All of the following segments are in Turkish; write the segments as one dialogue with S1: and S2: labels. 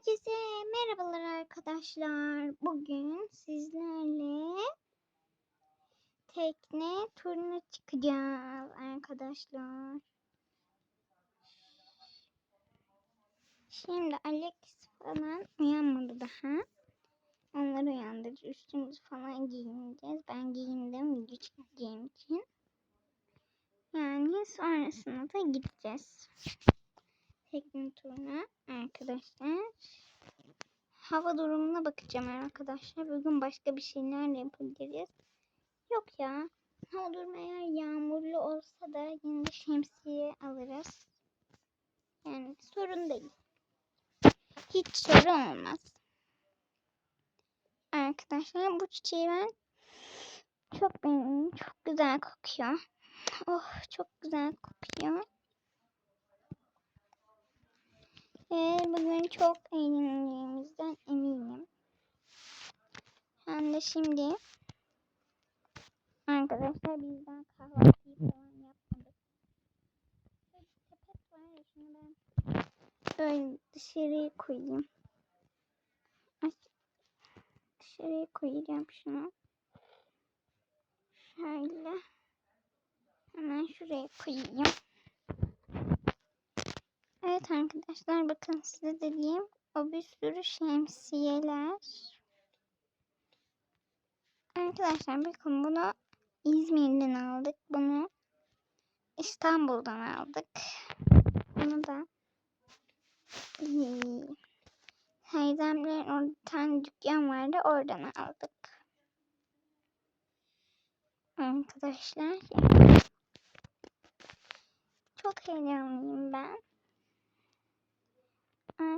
S1: Herkese merhabalar arkadaşlar. Bugün sizlerle tekne turuna çıkacağız arkadaşlar. Şimdi Alex falan uyanmadı daha. Onları uyandırıcı üstümüzü falan giyineceğiz. Ben giyindim video çekeceğim için. Yani sonrasında da gideceğiz. Tekne turuna arkadaşlar. Hava durumuna bakacağım arkadaşlar. Bugün başka bir şeyler yapabiliriz. Yok ya. Hava durumu eğer yağmurlu olsa da yine de şemsiye alırız. Yani sorun değil. Hiç sorun olmaz. Arkadaşlar bu çiçeği ben çok beğendim. Çok güzel kokuyor. Oh çok güzel kokuyor. Ve bugün çok eğleneceğimizden eminim. Hem de şimdi arkadaşlar biz daha kahvaltıyı falan yapmadık. Sepet var ya şunu ben böyle dışarıya koyayım. Ay, dışarıya koyacağım şunu. Şöyle. Hemen şuraya koyayım. Evet arkadaşlar bakın size dediğim o bir sürü şemsiyeler. Arkadaşlar bakın bunu İzmir'den aldık. Bunu İstanbul'dan aldık. Bunu da Teyzemlerin orada tane dükkan vardı. Oradan aldık. Arkadaşlar çok heyecanlıyım ben.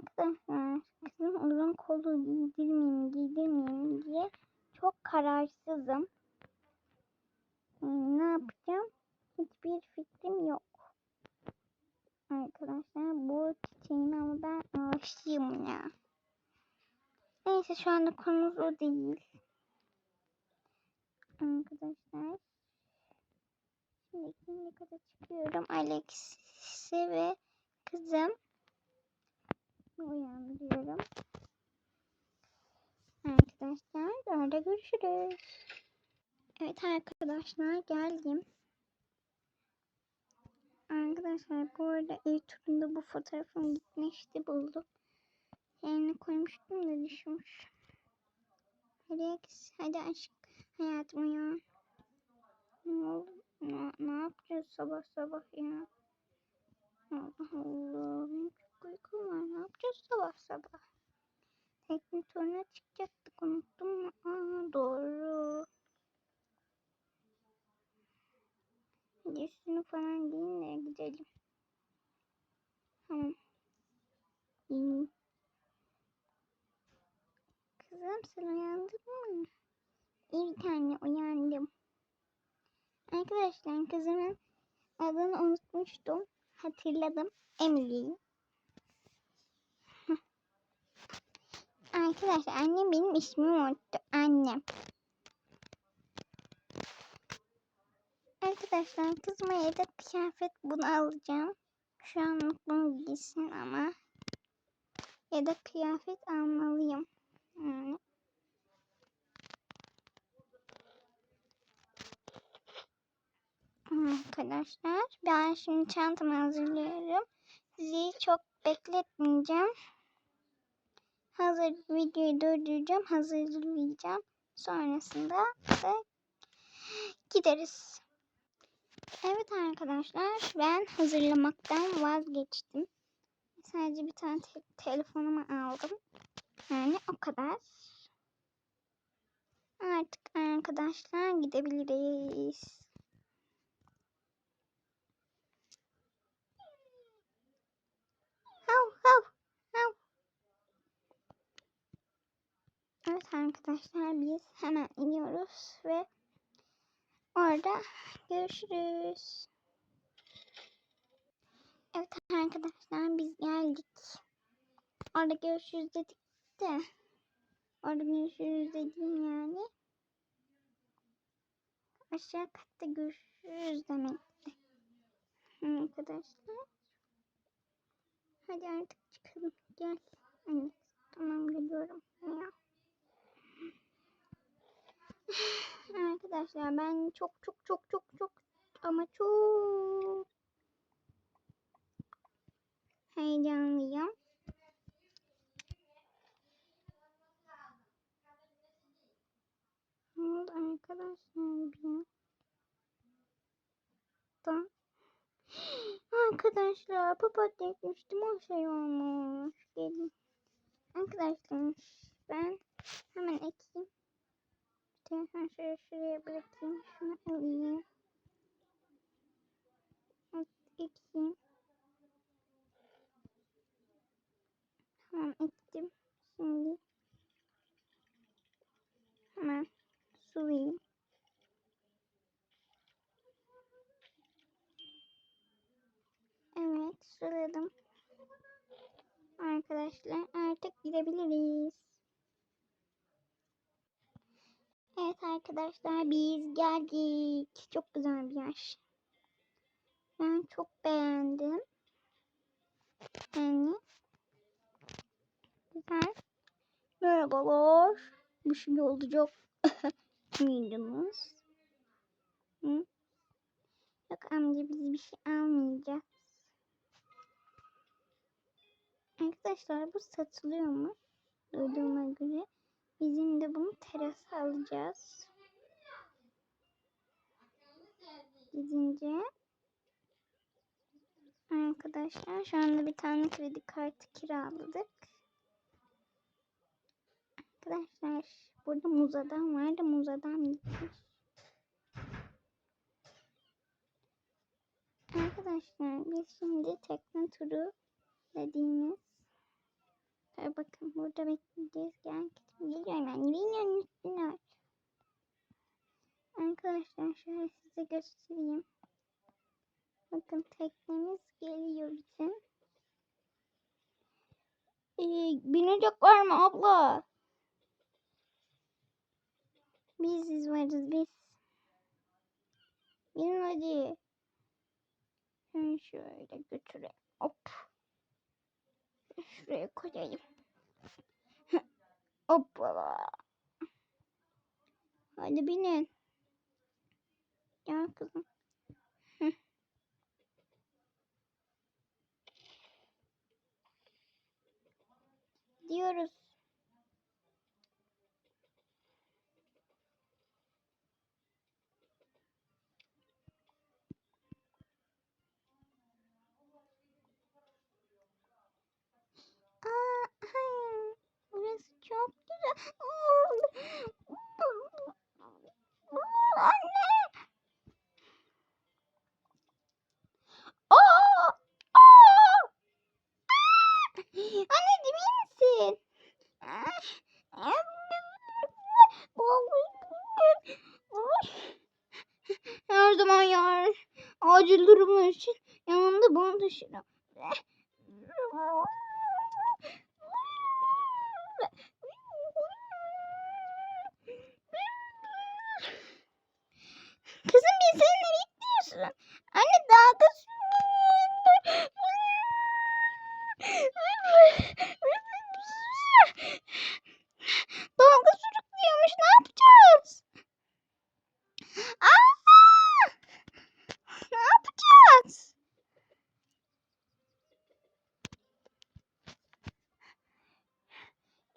S1: Arkadaşlar kızım uzun kolu giydirmeyeyim giydirmeyeyim diye çok kararsızım. Ne yapacağım? Hiçbir fikrim yok. Arkadaşlar bu çiçeğin ama ben aşığım ya. Neyse şu anda konumuz o değil. Arkadaşlar. Şimdi ikinci kata çıkıyorum. Alex'i ve kızım uyandırıyorum. Arkadaşlar orada görüşürüz. Evet arkadaşlar geldim. Arkadaşlar bu arada ev turunda bu fotoğrafım gitmişti buldum. Yerine koymuştum da düşmüş. Alex hadi aşk hayatım uyan. Ne oldu? Ne, ne yapacağız sabah sabah ya? Allah Allah. Çok uykum var. Ne yapacağız sabah sabah? Tekne turuna çıkacaktık. Unuttum mu? Aa doğru. Üstünü falan giyin de gidelim. Tamam. Giyin. Kızım sen uyandın mı? İyi bir tane uyandım. Arkadaşlar kızımın adını unutmuştum. Hatırladım. Emily. Arkadaşlar annem benim ismimi unuttu. Annem. Arkadaşlar kızıma yedek kıyafet bunu alacağım. Şu anlık bunu giysin ama yedek kıyafet almalıyım. Yani. Arkadaşlar ben şimdi çantamı hazırlıyorum. Sizi çok bekletmeyeceğim. Hazır videoyu durduracağım. Hazırlayacağım. Sonrasında da gideriz. Evet arkadaşlar ben hazırlamaktan vazgeçtim. Sadece bir tane te telefonumu aldım. Yani o kadar. Artık arkadaşlar gidebiliriz. Arkadaşlar biz hemen iniyoruz ve orada görüşürüz. Evet arkadaşlar biz geldik. Orada görüşürüz dedik de. Orada görüşürüz dediğim yani. Aşağı katta görüşürüz demekti. Arkadaşlar. Hadi artık çıkalım. Gel. Evet. Arkadaşlar ben çok çok çok çok çok ama çok heyecanlıyım. Ne arkadaşlar bir da Arkadaşlar papatya ekmiştim o şey olmuş. Gelin. Arkadaşlar ben hemen ekeyim. Telefon şöyle şuraya bırakayım. Şunu alayım. Ekeyim. Tamam ektim. Şimdi hemen sulayayım. Evet suladım. Arkadaşlar artık gidebiliriz. Evet arkadaşlar biz geldik. Çok güzel bir yer. Ben çok beğendim. Yani güzel. Merhabalar. Bir şey olacak. Miydiniz? Hı? Yok amca biz bir şey almayacağız. Arkadaşlar bu satılıyor mu? Duyduğuma göre. Bizim de bunu terasa alacağız. Gidince arkadaşlar şu anda bir tane kredi kartı kiraladık. Arkadaşlar burada muzadan vardı. Muzadan gitmiş. Arkadaşlar biz şimdi tekne turu dediğimiz bakın burada bekleyeceğiz. Gel geliyorum ben. Bilmiyorum üstüne. Arkadaşlar şöyle size göstereyim. Bakın teknemiz geliyor bizim. Ee, binecek var mı abla? Biziz varız biz. Binin hadi. Şunu şöyle götüreyim. Hop. Şuraya koyayım. Hoppala. Hadi binin. Gel kızım. Diyoruz. Aa, hayır. Burası çok güzel. Yanımda bunu taşırım. Kızım biz seninle bekliyorsun. Anne dalga Dalga sürüklüyormuş. Ne yapacağız? Aa! Ne yapacağız?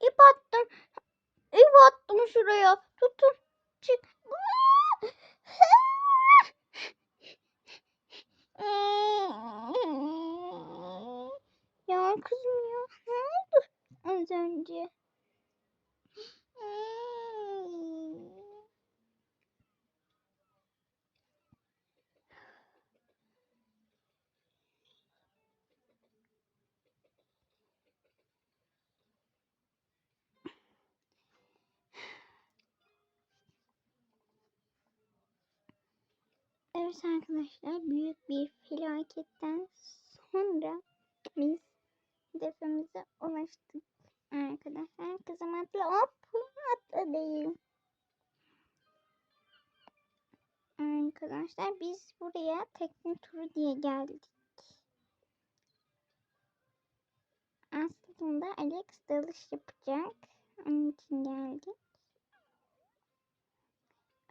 S1: İp attım. İp şuraya. Tutun. Çık. Ya kızım ya. Ne oldu az önce? Evet arkadaşlar büyük bir felaketten sonra biz hedefimize ulaştık arkadaşlar. Kızım atla hop atla. Arkadaşlar biz buraya tekne turu diye geldik. Aslında Alex dalış yapacak. Onun için geldik.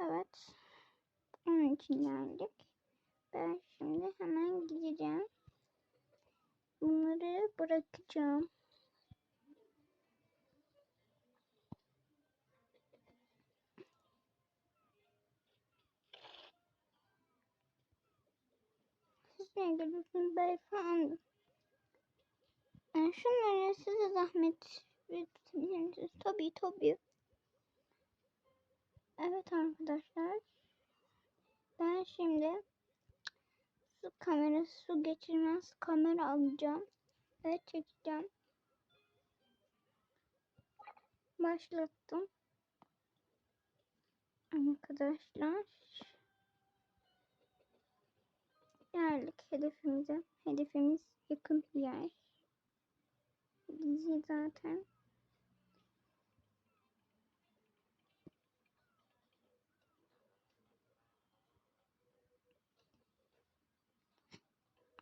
S1: Evet. İçin geldik. Ben şimdi hemen gideceğim. Bunları bırakacağım. Siz ne gülüyorsunuz beyefendi? Yani şunları size zahmet bir tutabilir misiniz? Tabii tabii. Evet arkadaşlar. Ben şimdi su kamerası, su geçirmez kamera alacağım. Ve çekeceğim. Başlattım. Arkadaşlar. Geldik hedefimize. Hedefimiz yakın bir yer. Dizi zaten.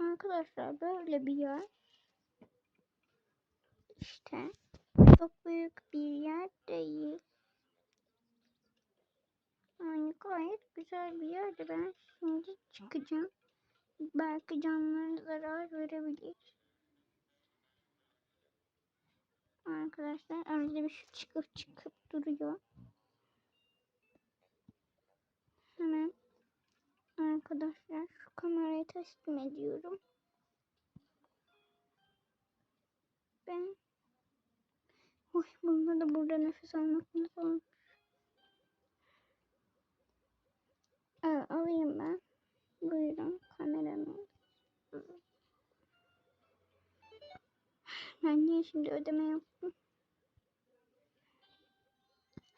S1: Arkadaşlar böyle bir yer. İşte çok büyük bir yer değil. Yani gayet güzel bir yerde ben şimdi çıkacağım. Belki canlılara zarar verebilir. Arkadaşlar arada bir şu çıkıp çıkıp duruyor. Hemen arkadaşlar şu kamerayı teslim ediyorum. Ben Oy bunda da burada nefes almak nasıl? Aa, alayım ben. Buyurun kameramı. Ben niye şimdi ödeme yaptım?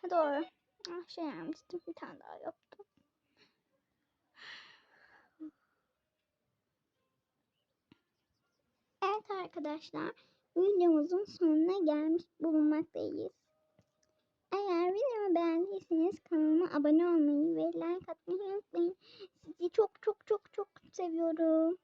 S1: Ha doğru. Ah, şey yapmıştım. Bir tane daha yaptım. Evet arkadaşlar. Videomuzun sonuna gelmiş bulunmaktayız. Eğer videomu beğendiyseniz kanalıma abone olmayı ve like atmayı unutmayın. Sizi çok çok çok çok seviyorum.